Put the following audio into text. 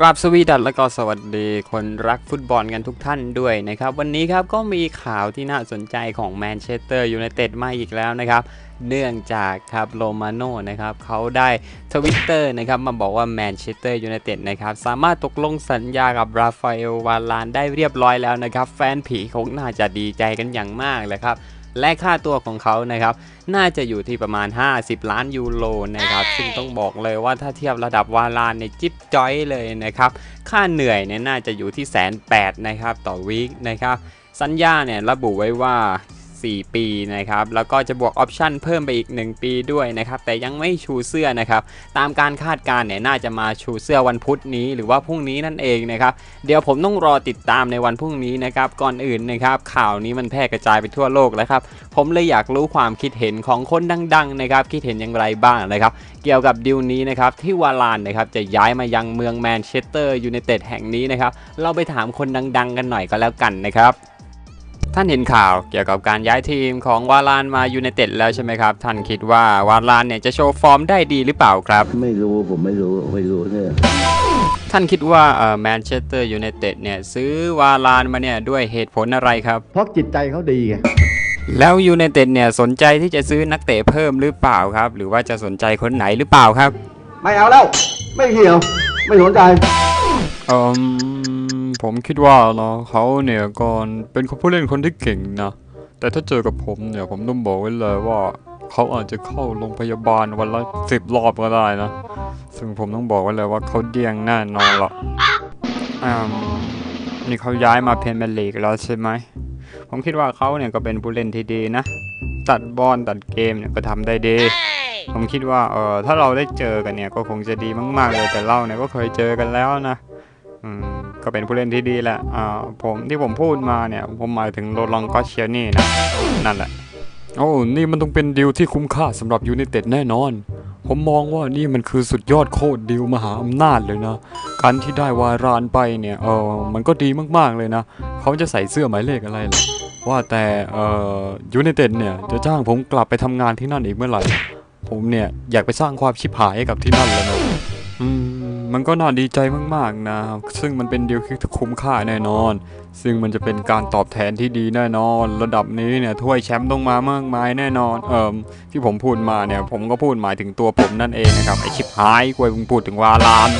กราบสวีดัสและก็สวัสดีคนรักฟุตบอลกันทุกท่านด้วยนะครับ วันนี้ครับก็มีข่าวที่น่าสนใจของแมนเชสเตอร์ยูไนเต็ดมาอีกแล้วนะครับ เนื่องจากครับโรมาโน่นะครับเขาได้ทวิตเตอร์นะครับมาบอกว่าแมนเชสเตอร์ยูไนเต็ดนะครับสามารถตกลงสัญญากับราฟาเอลวาลานได้เรียบร้อยแล้วนะครับ แฟนผีคงน่าจะดีใจกันอย่างมากเลยครับ และค่าตัวของเขานะครับ น่าจะอยู่ที่ประมาณ 50 ล้านยูโรนะครับ ซึ่งต้องบอกเลยว่าถ้าเทียบระดับวาลานในยจิ๊บจ้อยเลยนะครับ ค่าเหนื่อยเนี่ยน่าจะอยู่ที่แสนแปดนะครับต่อวีคนะครับ สัญญาเนี่ยระบุไว้ว่า 4 ปีนะครับแล้วก็จะบวกออปชั่นเพิ่มไปอีก 1 ปีด้วยนะครับแต่ยังไม่ชูเสื้อนะครับตามการคาดการณ์เนี่ยน่าจะมาชูเสื้อวันพุธนี้หรือว่าพรุ่งนี้นั่นเองนะครับเดี๋ยวผมต้องรอติดตามในวันพรุ่งนี้นะครับก่อนอื่นนะครับข่าวนี้มันแพร่กระจายไปทั่วโลกแล้วครับผมเลยอยากรู้ความคิดเห็นของคนดังๆนะครับคิดเห็นอย่างไรบ้างนะครับเกี่ยวกับดิวนี้นะครับที่วาลานนะครับจะย้ายมายังเมืองแมนเชสเตอร์ยูไนเต็ดแห่งนี้นะครับเราไปถามคนดัง ๆ กันหน่อยก็แล้วกันนะครับ ท่านเห็นข่าวเกี่ยวกับการย้ายทีมของวาลานมายูไนเต็ดแล้วใช่ไหมครับ ท่านคิดว่าวาลานเนี่ยจะโชว์ฟอร์มได้ดีหรือเปล่าครับ ไม่รู้ผมไม่รู้ไม่รู้เนี่ยท่านคิดว่าเอ่อแมนเชสเตอร์ยูไนเต็ดเนี่ยซื้อวาลานมาเนี่ยด้วยเหตุผลอะไรครับ เพราะจิตใจเขาดีไงแล้วยูไนเต็ดเนี่ยสนใจที่จะซื้อนักเตะเพิ่มหรือเปล่าครับ หรือว่าจะสนใจคนไหนหรือเปล่าครับ ไม่เอาแล้ว ไม่เกี่ยว ไม่สนใจเออ ผมคิดว่าเนาะเขาเนี่ยก่อนเป็นผู้เล่นคนที่เก่งนะ แต่ถ้าเจอกับผมเนี่ยผมต้องบอกไว้เลยว่า เขาอาจจะเข้าโรงพยาบาลวันละสิบรอบก็ได้นะ ซึ่งผมต้องบอกไว้เลยว่าเขาเดียงแน่นอนหรอกนี่เขาย้ายมาเพนเมลีกแล้วใช่ไหม ผมคิดว่าเขาเนี่ยก็เป็นผู้เล่นที่ดีนะ ตัดบอลตัดเกมเนี่ยก็ทำได้ดีผมคิดว่าเออถ้าเราได้เจอกันเนี่ยก็คงจะดีมาก ๆ เลยแต่เราเนี่ยก็เคยเจอกันแล้วนะ อืม ก็เป็นผู้เล่นที่ดีแหละอ่าผมที่ผมพูดมาเนี่ย ผมหมายถึงโรลองกอเชียนี่นะ นั่นแหละ โอ้นี่มันต้องเป็นดีลที่คุ้มค่าสำหรับยูไนเต็ดแน่นอน ผมมองว่านี่มันคือสุดยอดโคตรดีลมหาอำนาจเลยนะ การที่ได้วารานไปเนี่ยเออมันก็ดีมากๆเลยนะ เขาจะใส่เสื้อหมายเลขอะไรล่ะว่าแต่เอ่อยูไนเต็ดเนี่ยจะจ้างผมกลับไปทำงานที่นั่นอีกเมื่อไหร่ ผมเนี่ยอยากไปสร้างความชิบหายให้กับที่นั่นเลยนะอืม มันก็น่าดีใจมากๆนะ ซึ่งมันเป็นเดียวที่คุ้มค่าแน่นอน ซึ่งมันจะเป็นการตอบแทนที่ดีแน่นอน ระดับนี้เนี่ยถ้วยแชมป์ต้องมามากมายแน่นอน เอ่มที่ผมพูดมาเนี่ย ผมก็พูดหมายถึงตัวผมนั่นเองนะครับ ไอชิบหายกวยมึงพูดถึงวาลาน